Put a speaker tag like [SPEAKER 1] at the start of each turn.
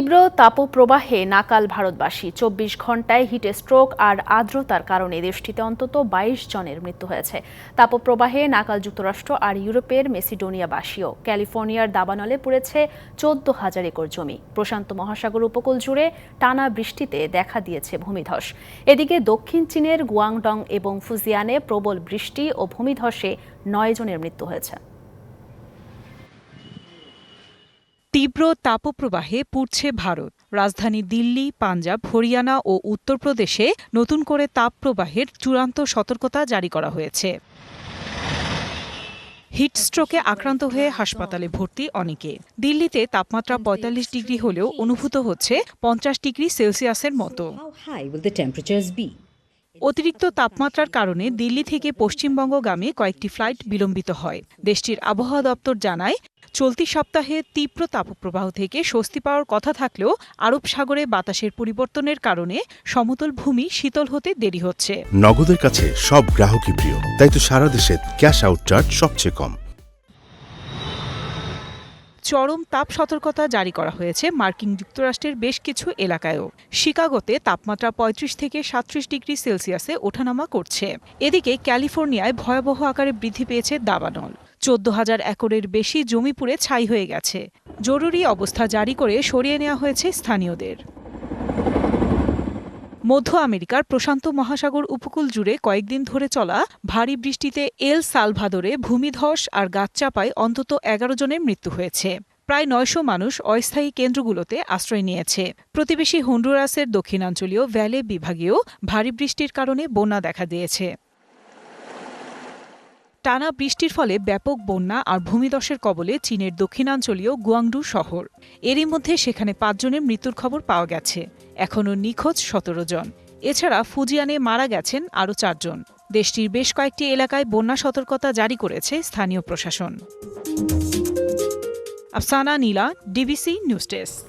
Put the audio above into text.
[SPEAKER 1] তীব্র তাপপ্রবাহে নাকাল ভারতবাসী। চব্বিশ ঘন্টায় হিটে স্ট্রোক আর আর্দ্রতার কারণে দেশটিতে অন্তত বাইশ জনের মৃত্যু হয়েছে। তাপপ্রবাহে নাকাল যুক্তরাষ্ট্র আর ইউরোপের মেসিডোনিয়াবাসীও। ক্যালিফোর্নিয়ার দাবানলে পড়েছে চোদ্দ হাজার একর জমি। প্রশান্ত মহাসাগর উপকূল জুড়ে টানা বৃষ্টিতে দেখা দিয়েছে ভূমিধস। এদিকে দক্ষিণ চীনের গুয়াংডং এবং ফুজিয়ানে প্রবল বৃষ্টি ও ভূমিধসে নয় জনের মৃত্যু হয়েছে।
[SPEAKER 2] তীব্র তাপপ্রবাহে পুড়ছে ভারত। রাজধানী দিল্লি, পাঞ্জাব, হরিয়ানা ও উত্তরপ্রদেশে নতুন করে তাপপ্রবাহের চূড়ান্ত সতর্কতা জারি করা হয়েছে। হিটস্ট্রোকে আক্রান্ত হয়ে হাসপাতালে ভর্তি অনেকে। দিল্লিতে তাপমাত্রা ৪৫ ডিগ্রি হলেও অনুভূত হচ্ছে পঞ্চাশ ডিগ্রি সেলসিয়াসের মতো। অতিরিক্ত তাপমাত্রার কারণে দিল্লি থেকে পশ্চিমবঙ্গগামী কয়েকটি ফ্লাইট বিলম্বিত হয়। দেশটির আবহাওয়া দপ্তর জানায়, চলতি সপ্তাহে তীব্র তাপপ্রবাহ থেকে স্বস্তি পাওয়ার কথা থাকলেও আরব সাগরে বাতাসের পরিবর্তনের কারণে সমতল ভূমি শীতল হতে দেরি হচ্ছে।
[SPEAKER 3] নগদের কাছে সব গ্রাহকই প্রিয়, তাই তো সারা দেশে ক্যাশ আউট চার্জ সবচেয়ে কম।
[SPEAKER 2] চরম তাপ সতর্কতা জারি করা হয়েছে মার্কিন যুক্তরাষ্ট্রের বেশ কিছু এলাকায়ও। শিকাগোতে তাপমাত্রা ৩৫ থেকে সাতত্রিশ ডিগ্রি সেলসিয়াসে ওঠানামা করছে। এদিকে ক্যালিফোর্নিয়ায় ভয়াবহ আকারে বৃদ্ধি পেয়েছে দাবানল। চোদ্দ হাজার একরের বেশি জমি পুড়ে ছাই হয়ে গেছে। জরুরি অবস্থা জারি করে সরিয়ে নেওয়া হয়েছে স্থানীয়দের। মধ্য আমেরিকার প্রশান্ত মহাসাগর উপকূল জুড়ে কয়েকদিন ধরে চলা ভারী বৃষ্টিতে এল সালভাদোরে ভূমিধস আর গাছচাপায় অন্তত এগারো জনের মৃত্যু হয়েছে। প্রায় নয়শো মানুষ অস্থায়ী কেন্দ্রগুলোতে আশ্রয় নিয়েছে। প্রতিবেশী হন্ডুরাসের দক্ষিণাঞ্চলীয় ভ্যালে বিভাগেও ভারী বৃষ্টির কারণে বন্যা দেখা দিয়েছে। টানা বৃষ্টির ফলে ব্যাপক বন্যা আর ভূমিধসের কবলে চীনের দক্ষিণাঞ্চলীয় গুয়াংডু শহর। এরই মধ্যে সেখানে পাঁচজনের মৃত্যুর খবর পাওয়া গেছে। এখনও নিখোঁজ সতেরো জন। এছাড়া ফুজিয়ানে মারা গেছেন আরও চারজন। দেশটির বেশ কয়েকটি এলাকায় বন্যা সতর্কতা জারি করেছে স্থানীয় প্রশাসন। Afsana Nila, DBC news desk.